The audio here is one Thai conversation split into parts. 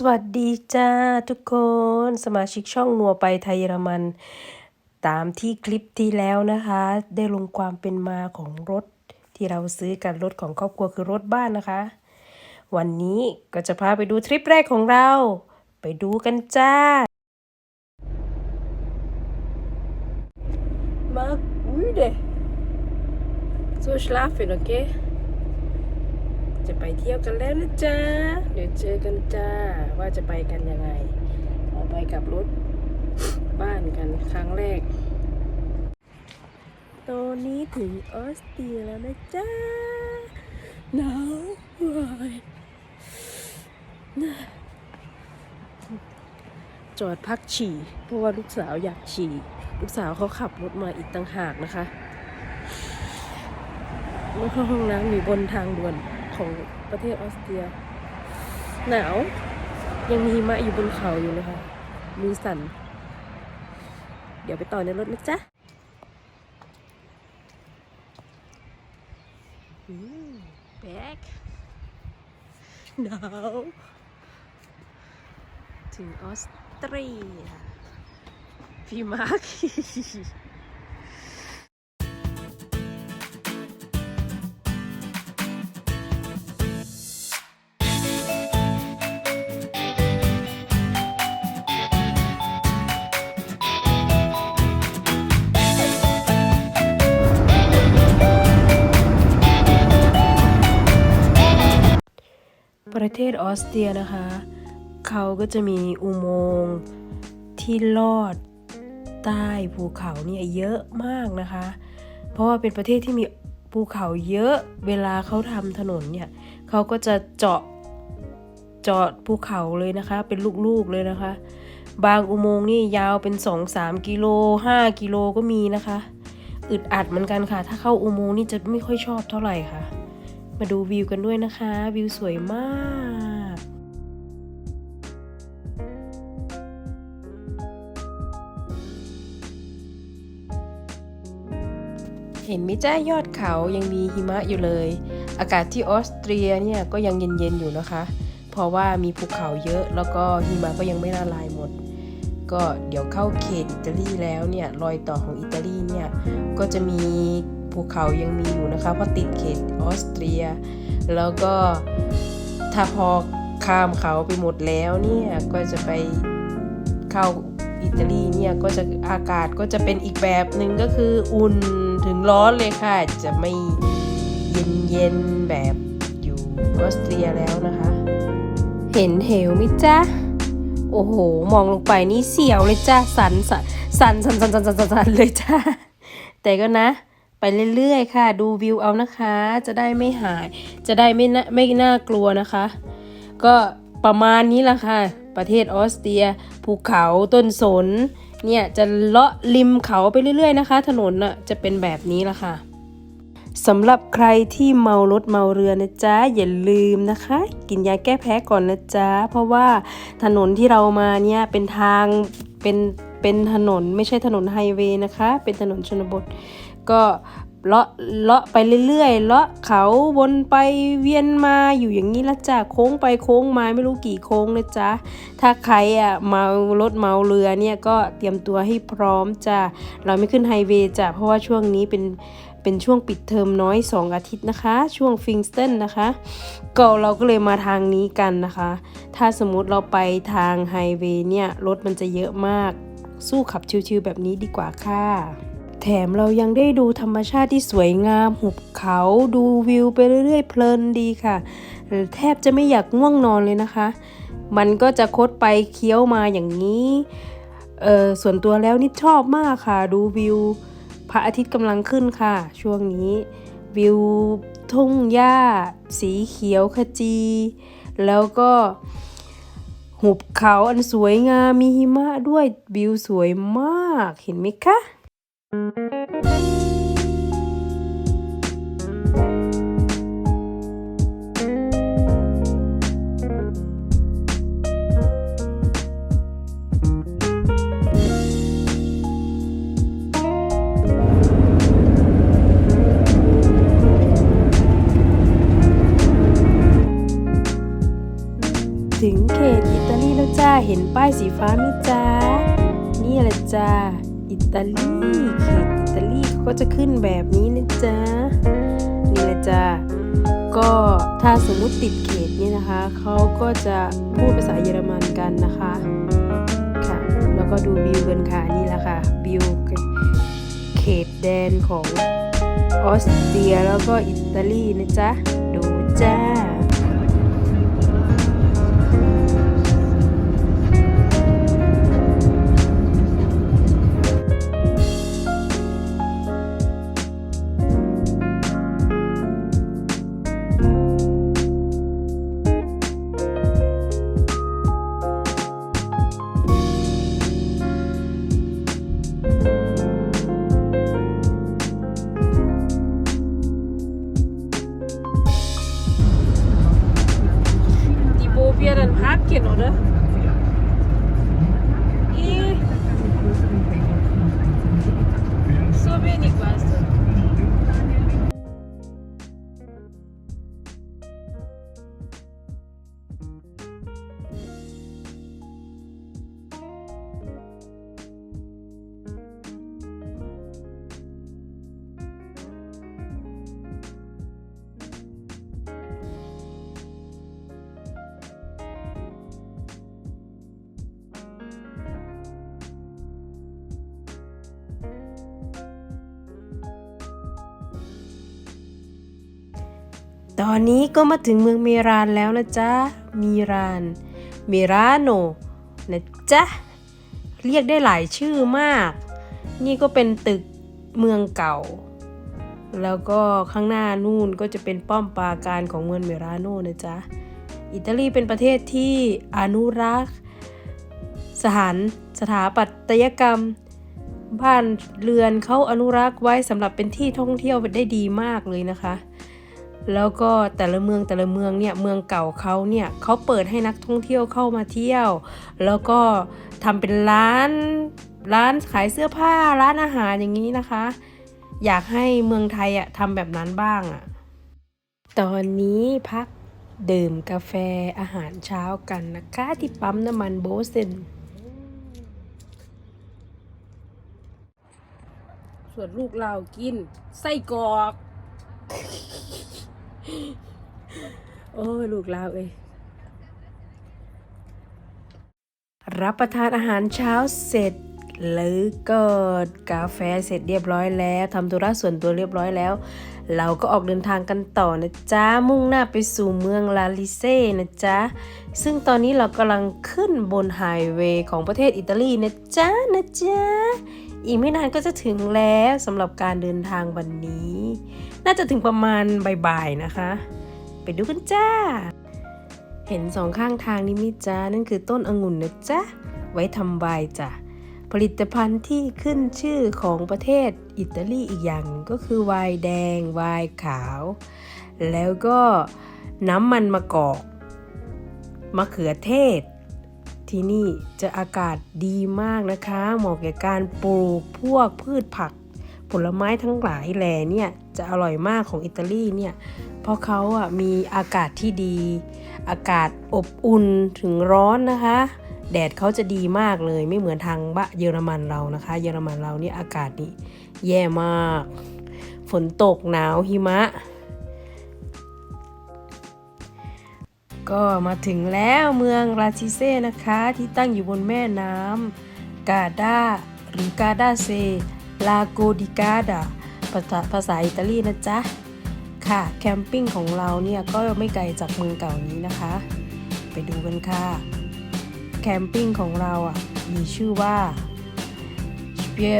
สวัสดีจ้าทุกคนสมาชิกช่องนัวไปไทยเยอรมัน ตามที่คลิปที่แล้วนะคะ ได้ลงความเป็นมาของรถที่เราซื้อกันรถของครอบครัวคือรถบ้านนะคะ วันนี้ก็จะพาไปดูทริปแรกของเรา ไปดูกันจ้ามาอุ้ยเด so schlafen okay จะไปเที่ยวกันแล้วนะจ๊ะ เดี๋ยวเจอกันจ้า ว่าจะไปกันยังไงเราไปกับรถบ้านกันครั้งแรก ตอนนี้ถึงออสเตรียแล้วนะจ๊ะ หนาวเว้ยจอดพักฉี่ เพราะว่าลูกสาวอยากฉี่ ลูกสาวเขาขับรถมาอีกต่างหากนะคะแล้วก็ห้องน้ำอยู่บนทางด่วน ของประเทศออสเตรีย หนาว ยังมีหิมะอยู่บนเขาอยู่นะคะมือสั่น เดี๋ยวไปต่อในรถนะจ๊ะแบกหนาวถึงออสเตรียพี่มาร์ค เทศออสเตรียนะคะ เขาก็จะมีอุโมงค์ที่ลอดใต้ภูเขาเนี่ยเยอะมากนะคะ เพราะว่าเป็นประเทศที่มีภูเขาเยอะเวลาเขาทำถนนเนี่ยเขาก็จะเจาะเจาะภูเขาเลยนะคะ เป็นลูกๆเลยนะคะ บางอุโมงค์นี่ยาวเป็น 2-3 กิโล 5 กิโลก็มีนะคะ อึดอัดเหมือนกันค่ะ ถ้าเข้าอุโมงค์นี่จะไม่ค่อยชอบเท่าไหร่ค่ะ มาดูวิวกันด้วยนะคะ วิวสวยมาก เห็นไหมจ้ายอดเขายังมีหิมะอยู่เลย อากาศที่ออสเตรียเนี่ยก็ยังเย็นๆอยู่นะคะ เพราะว่ามีภูเขาเยอะแล้วก็หิมะก็ยังไม่ละลายหมด ก็เดี๋ยวเข้าเขตอิตาลีแล้วเนี่ยรอยต่อของอิตาลีเนี่ยก็จะมีภูเขายังมีอยู่นะคะเพราะติดเขตออสเตรีย แล้วก็ถ้าพอข้ามเขาไปหมดแล้วเนี่ยก็จะไปเข้าอิตาลีเนี่ยก็จะอากาศก็จะเป็นอีกแบบหนึ่งก็คืออุ่น ถึงร้อนเลยค่ะ จะไม่เย็นๆแบบอยู่ออสเตรียแล้วนะคะ เห็นเหวไหมจ๊ะโอ้โห มองลงไปนี่เสียวเลยจ้าสันสันสันสันสันสันสันสันเลยจ้าแต่ก็นะ ไปเรื่อยๆ ค่ะ ดูวิวเอานะคะ จะได้ไม่หาย จะได้ไม่น่าไม่น่ากลัวนะคะ ก็ประมาณนี้ละค่ะ ประเทศออสเตรีย ภูเขาต้นสน เนี่ยจะเลาะริมเขาไปเรื่อยๆนะคะ ถนนน่ะจะเป็นแบบนี้ละค่ะสำหรับใครที่เมารถเมาเรือนะจ๊ะอย่าลืมนะคะ กินยาแก้แพ้ก่อนนะจ๊ะเพราะว่าถนนที่เรามาเนี่ยเป็นทางเป็นเป็นถนนไม่ใช่ถนนไฮเวย์นะคะ เป็นถนนชนบท ก็ เลาะเลาะไปเรื่อยๆเลาะเขาวนไปเวียนมาอยู่อย่างนี้ละจ้ะโค้งไปโค้งมาไม่รู้กี่โค้งนะจ๊ะถ้าใครอะเมารถเมาเรือเนี่ยก็เตรียมตัวให้พร้อมจ้ะเราไม่ขึ้นไฮเวย์จ้ะเพราะว่าช่วงนี้เป็นเป็นช่วงปิดเทอมน้อย 2 อาทิตย์นะคะ ช่วงฟิงสเตนนะคะก็เราก็เลยมาทางนี้กันนะคะ ถ้าสมมุติเราไปทางไฮเวย์เนี่ยรถมันจะเยอะมาก สู้ขับชิวๆแบบนี้ดีกว่าค่ะ แถมเรายังได้ดูธรรมชาติที่สวยงาม หุบเขาดูวิวไปเรื่อยๆ เพลินดีค่ะแทบจะไม่อยากง่วงนอนเลยนะคะ มันก็จะคดไปเคี้ยวมาอย่างนี้เออส่วนตัวแล้วนี่ชอบมากค่ะ ดูวิว พระอาทิตย์กำลังขึ้นค่ะ ช่วงนี้ วิวทุ่งหญ้า สีเขียวขจี แล้วก็หุบเขาอันสวยงามมีหิมะด้วยวิวสวยมากเห็นไหมคะ ถึงเขตอิตาลีแล้วจ้า เห็นป้ายสีฟ้ามิจ้า นี่แหละจ้า ตาลีเขตอิตาลีเขาก็จะขึ้นแบบนี้นะจ๊ะนี่แหละจ้าก็ถ้าสมมุติติดเขตนี่นะคะเขาก็จะพูดภาษาเยอรมันกันนะคะค่ะแล้วก็ดูบิวกันค่ะนี่แหละค่ะบิวเขตแดนของออสเตรียแล้วก็อิตาลีนะจ๊ะดูจ้า ตอนนี้ก็มาถึงเมืองเมรานแล้วนะจ๊ะมีราน เมราโนนะจ๊ะ เรียกได้หลายชื่อมาก นี่ก็เป็นตึกเมืองเก่า แล้วก็ข้างหน้านู่นก็จะเป็นป้อมปราการของเมืองเมราโนนะจ๊ะ อิตาลีเป็นประเทศที่อนุรักษ์ สถานสถาปัตยกรรม บ้านเรือนเขาอนุรักษ์ไว้สำหรับเป็นที่ท่องเที่ยวได้ดีมากเลยนะคะ แล้วก็แต่ละเมืองแต่ละเมืองเนี่ยเมืองเก่าเขาเนี่ยเขาเปิดให้นักท่องเที่ยวเข้ามาเที่ยว แล้วก็ทำเป็นร้านร้านขายเสื้อผ้าร้านอาหารอย่างนี้นะคะ อยากให้เมืองไทยอะทำแบบนั้นบ้างอะตอนนี้พักดื่มกาแฟอาหารเช้ากันนะคะ ที่ปั๊มน้ำมันโบเซนส่วนลูกเรากินไส้กรอก โอ้ลูกลาวเอ้ยรับประทานอาหารเช้าเสร็จหรือก็กาแฟเสร็จเรียบร้อยแล้วทำธุระส่วนตัวเรียบร้อยแล้ว เราก็ออกเดินทางกันต่อนะจ๊ะ มุ่งหน้าไปสู่เมืองลาลิเซ่นะจ๊ะ ซึ่งตอนนี้เรากำลังขึ้นบนไฮเวย์ของประเทศอิตาลีนะจ๊ะนะจ๊ะ อีกไม่นานก็จะถึงแล้วสำหรับการเดินทางวันนี้ น่าจะถึงประมาณบ่ายๆนะคะ ไปดูกันจ้า เห็นสองข้างทางนี้มิจ้านั่นคือต้นองุ่นนะจ๊ะ ไว้ทำไวน์จ้ะ ผลิตภัณฑ์ที่ขึ้นชื่อของประเทศอิตาลีอีกอย่างก็คือไวน์แดง ไวน์ขาว แล้วก็น้ำมันมะกอก มะเขือเทศ ที่นี่จะอากาศดีมากนะคะ เหมาะแก่การปลูกพวกพืชผัก ผลไม้ทั้งหลายแหล่เนี่ยจะอร่อยมากของอิตาลีเนี่ย เพราะเขาอะมีอากาศที่ดี อากาศอบอุ่นถึงร้อนนะคะ แดดเขาจะดีมากเลยไม่เหมือนทางบะเยอรมันเรานะคะ เยอรมันเราเนี่ยอากาศนี่แย่มาก ฝนตกหนาวหิมะ ก็มาถึงแล้วเมืองลาชิเซ่นะคะ ที่ตั้งอยู่บนแม่น้ำกาดาหรือกาดาเซลาโกดิกาดาภาษาภาษาอิตาลีนะจ๊ะ ค่ะ แคมปิ้งของเราเนี่ย ก็ไม่ไกลจากเมืองเก่านี้นะคะ ไปดูกันค่ะ แคมปิ้งของเราอะมีชื่อว่าสเปีย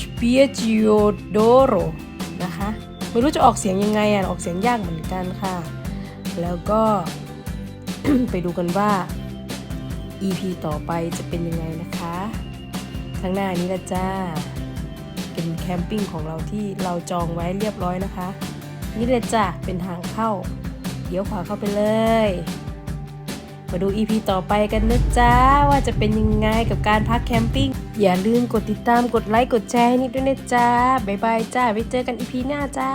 สเปียจิโอโดโรนะคะไม่รู้จะออกเสียงยังไงอะออกเสียงยากเหมือนกันค่ะ แล้วก็ไปดูกันว่า EP ต่อไปจะเป็นยังไงนะคะข้างหน้านี้ละจ้า เป็นแคมปิ้งของเราที่เราจองไว้เรียบร้อยนะคะ นี่เลยจ้ะเป็นทางเข้าเดี๋ยวขวาเข้าไปเลย มาดู EP ต่อไปกันนะจ๊ะ ว่าจะเป็นยังไงกับการพักแคมปิ้ง อย่าลืมกดติดตามกดไลค์กดแชร์ให้นิดด้วยนะจ๊ะ บ๊ายบายจ้า ไว้เจอกัน EP หน้าจ้า